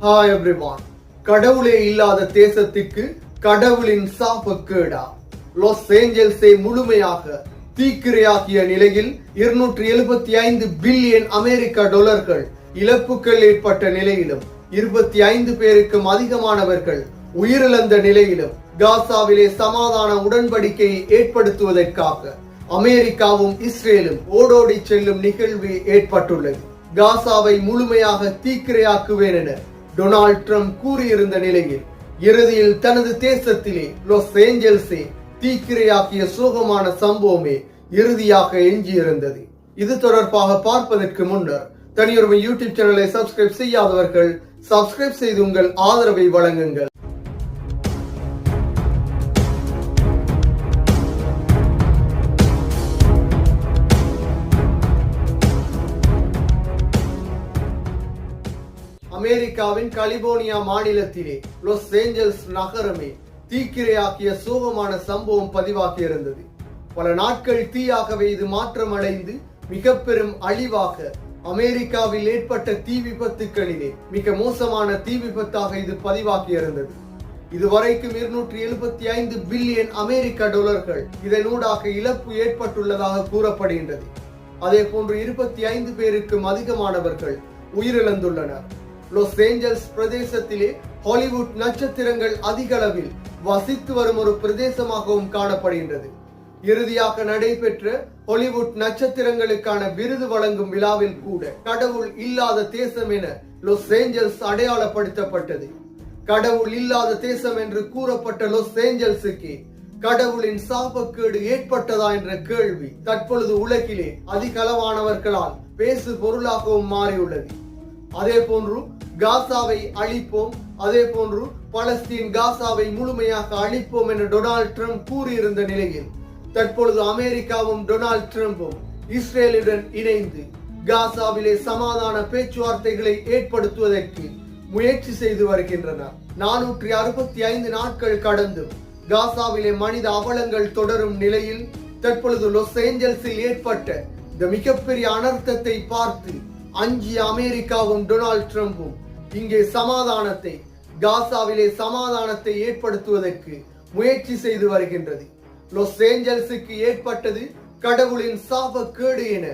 Hi everyone கடவுளே இல்லாத தேசத்துக்கு கடவுளின் சாபக்கேடா லாஸ் ஏஞ்சல்ஸை முழுமையாக தீக்கிரையாக்கிய நிலையில் இருநூற்றி எழுபத்தி ஐந்து பில்லியன் அமெரிக்க டாலர்கள் இழப்புகள் ஏற்பட்ட நிலையிலும் இருபத்தி ஐந்து பேருக்கும் அதிகமானவர்கள் உயிரிழந்த நிலையிலும் காசாவிலே சமாதான உடன்படிக்கையை ஏற்படுத்துவதற்காக அமெரிக்காவும் இஸ்ரேலும் ஓடோடி செல்லும் நிகழ்வு ஏற்பட்டுள்ளது. காசாவை முழுமையாக தீக்கிரையாக்குவேன் என டொனால்ட் ட்ரம்ப் கூறியிருந்த நிலையில் இறுதியில் தனது தேசத்திலே லாஸ் ஏஞ்சல்ஸே தீக்கிரையாக்கிய சோகமான சம்பவமே இறுதியாக எஞ்சியிருந்தது. இது தொடர்பாக பார்ப்பதற்கு முன்னர் தனியுரிமை யூடியூப் சேனலை சப்ஸ்கிரைப் செய்யாதவர்கள் சப்ஸ்கிரைப் செய்து உங்கள் ஆதரவை வழங்குங்கள். அமெரிக்காவின் கலிபோர்னியா மாநிலத்திலே லாஸ் ஏஞ்சல்ஸ் நகரமே தீக்கிரையாக்கிய சோகமான சம்பவம் பதிவாகியிருந்தது. பல நாட்கள் தீயாகவே இது மாற்றமடைந்து மிக பெரும் அழிவாக அமெரிக்காவில் ஏற்பட்ட தீ விபத்துக்களிலே மிக மோசமான தீ விபத்தாக இது பதிவாகியிருந்தது. இதுவரைக்கும் இருநூற்றி எழுபத்தி ஐந்து பில்லியன் அமெரிக்க டாலர்கள் இதனூடாக இழப்பு ஏற்பட்டுள்ளதாக கூறப்படுகின்றது. அதே போன்று இருபத்தி ஐந்து பேருக்கும் அதிகமானவர்கள் உயிரிழந்துள்ளனர். லாஸ் ஏஞ்சல்ஸ் பிரதேசத்திலே ஹாலிவுட் நட்சத்திரங்கள் அதிக அளவில் வசித்து வரும் ஒரு பிரதேசமாகவும் காணப்படுகின்றது. இறுதியாக நடைபெற்ற ஹாலிவுட் நட்சத்திரங்களுக்கான விருது வழங்கும் விழாவில் கூட கடவுள் இல்லாத தேசம் என லாஸ் ஏஞ்சல்ஸ் அடையாளப்படுத்தப்பட்டது. கடவுள் இல்லாத தேசம் என்று கூறப்பட்ட லாஸ் ஏஞ்சல்ஸுக்கு கடவுளின் சாபக்கேடு ஏற்பட்டதா என்ற கேள்வி தற்பொழுது உலகிலே அதிகளவானவர்களால் பேசு பொருளாகவும் மாறியுள்ளது. அதே போன்று காசாவை அழிப்போம் அதே போன்று பலஸ்தீன் காசாவை முழுமையாக அழிப்போம் என டொனால்ட் ட்ரம்ப் கூறியிருந்த நிலையில் தற்பொழுது அமெரிக்காவும் டொனால்ட் ட்ரம்ப்பும் இஸ்ரேலுடன் இணைந்து காசாவிலே சமாதான பேச்சுவார்த்தைகளை ஏற்படுத்துவதற்கு முயற்சி செய்து வருகின்றனர் நானூற்றி அறுபத்தி ஐந்து நாட்கள் கடந்தும் காசாவிலே மனித அவலங்கள் தொடரும் நிலையில் தற்பொழுது லாஸ் ஏஞ்சல்ஸில் ஏற்பட்ட இந்த மிகப்பெரிய அனர்த்தத்தை பார்த்து அஞ்சிய அமெரிக்காவும் டொனால்ட் ட்ரம்பும் இங்கே சமாதானத்தை காசாவிலே சமாதானத்தை ஏற்படுத்துவதற்கு முயற்சி செய்து வருகின்றது. லாஸ் ஏஞ்சல்ஸுக்கு ஏற்பட்டது கடவுளின் சாபக்கேடு என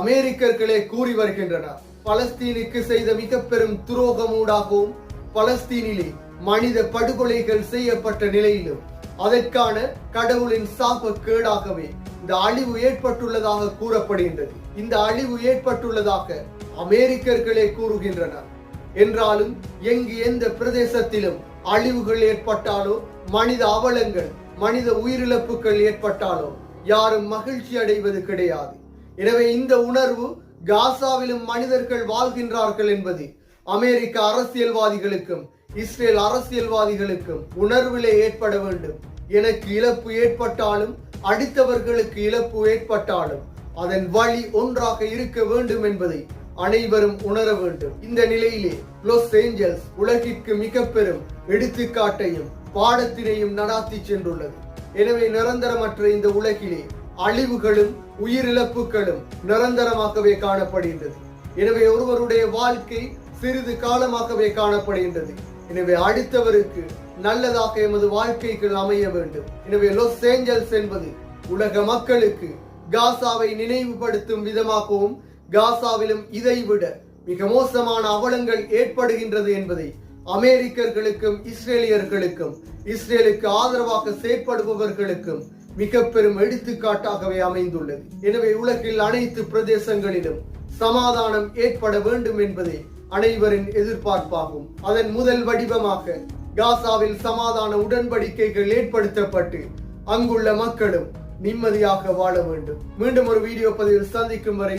அமெரிக்கர்களே கூறி வருகின்றனர். பலஸ்தீனுக்கு செய்த மிக பெரும் துரோகமூடாகவும் பலஸ்தீனிலே மனித படுகொலைகள் செய்யப்பட்ட நிலையிலும் அதற்கான கடவுளின் சாபக்கேடாகவே இந்த அழிவு ஏற்பட்டுள்ளதாக கூறப்படுகின்றது. இந்த அழிவு ஏற்பட்டுள்ளதாக அமெரிக்கர்களே கூறுகின்றனர் என்றாலும் எங்கு எந்த பிரதேசத்திலும் அழிவுகள் ஏற்பட்டாலோ மனித அவலங்கள் மனித உயிரிழப்புகள் ஏற்பட்டாலோ யாரும் மகிழ்ச்சி அடைவது கிடையாது. எனவே இந்த உணர்வு காசாவிலும் மனிதர்கள் வாழ்கின்றார்கள் என்பது அமெரிக்க அரசியல்வாதிகளுக்கும் இஸ்ரேல் அரசியல்வாதிகளுக்கும் உணர்விலே ஏற்பட வேண்டும். எனக்கு இழப்பு ஏற்பட்டாலும் அடுத்தவர்களுக்கு இழப்பு ஏற்பட்டாலும் அதன் வழி ஒன்றாக இருக்க வேண்டும் என்பதை அனைவரும் உணர வேண்டும். இந்த நிலையிலே லாஸ் ஏஞ்சல்ஸ் உலகிற்கு மிக பெரும் எடுத்துக்காட்டையும் பாடத்தினையும் நடாத்தி சென்றுள்ளது. எனவே நிரந்தரமற்ற இந்த உலகிலே அழிவுகளும் உயிரிழப்புகளும் நிரந்தரமாகவே காணப்படுகின்றது. எனவே ஒருவருடைய வாழ்க்கை சிறிது காலமாகவே காணப்படுகின்றது. எனவே அடுத்தவருக்கு நல்லதாக எமது வாழ்க்கைகள் அமைய வேண்டும். எனவே லாஸ் ஏஞ்சல்ஸ் என்பது உலக மக்களுக்கு காசாவை நினைவுபடுத்தும் விதமாகவும் காசாவிலும் இதைவிட மிக மோசமான அவலங்கள் ஏற்படுகின்றது என்பதை அமெரிக்கர்களுக்கும் இஸ்ரேலியர்களுக்கும் இஸ்ரேலுக்கு ஆதரவாக செயற்படுபவர்களுக்கும் மிக பெரும் எடுத்துக்காட்டாகவே அமைந்துள்ளது. எனவே உலகில் அனைத்து பிரதேசங்களிலும் சமாதானம் ஏற்பட வேண்டும் என்பதே அனைவரின் எதிர்பார்ப்பாகும். அதன் முதல் வடிவமாக காசாவில் சமாதான உடன்படிக்கைகள் ஏற்படுத்தப்பட்டு அங்குள்ள மக்களும் நிம்மதியாக வாழ வேண்டும். மீண்டும் ஒரு வீடியோ பதிவில் சந்திக்கும் வரை